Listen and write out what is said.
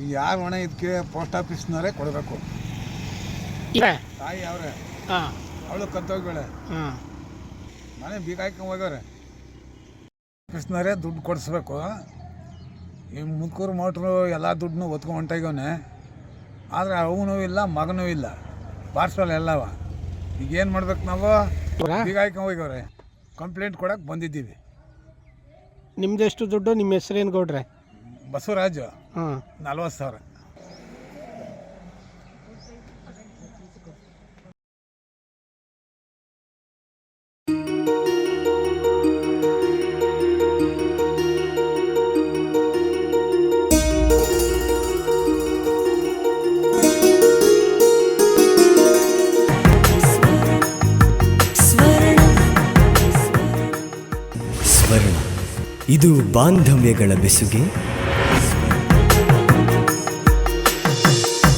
ಈಗ ಯಾರು ಹೊಣೆ ಇದಕ್ಕೆ ಪೋಸ್ಟ್ ಆಫೀಸ್ನವರೇ ಕೊಡಬೇಕು. ತಾಯಿ ಅವ್ರೆ. ಹಾಂ. ಅವಳು ಕತ್ತೋಗ್ಬೇಳೆ ಹಾಂ. ಮನೆ ಬೀಗ ಹಾಕೊಂಡ್ ಹೋಗವ್ರೆ ಆಫೀಸ್ನವರೇ ದುಡ್ಡು ಕೊಡಿಸ್ಬೇಕು. ಈ ಮುಕ್ಕೂರು ಮೋಟ್ರು ಎಲ್ಲ ದುಡ್ಡನ್ನು ಒತ್ಕೊಂಡು ಹೊಂಟೋಗವನೆ ಆದರೆ ಅವನು ಇಲ್ಲ ಮಗನೂ ಇಲ್ಲ. ಪಾರ್ಸಲ್ ಎಲ್ಲವ ಈಗ ಏನು ಮಾಡ್ಬೇಕು ನಾವು? ಬೀಗ ಹಾಕೊಂಡ್ ಹೋಗವ್ರೆ ಕಂಪ್ಲೇಂಟ್ ಕೊಡಕ್ಕೆ ಬಂದಿದ್ದೀವಿ. ನಿಮ್ದೆಷ್ಟು ದುಡ್ಡು? ನಿಮ್ಮ ಹೆಸ್ರೇನು ಗೌಡ್ರೆ? ಬಸವರಾಜು ಹಾಂ. ನಲ್ವತ್ತು ಸಾವಿರ. ಸ್ವರ್ಣ ಇದು ಬಾಂಧವ್ಯಗಳ ಬೆಸುಗೆ.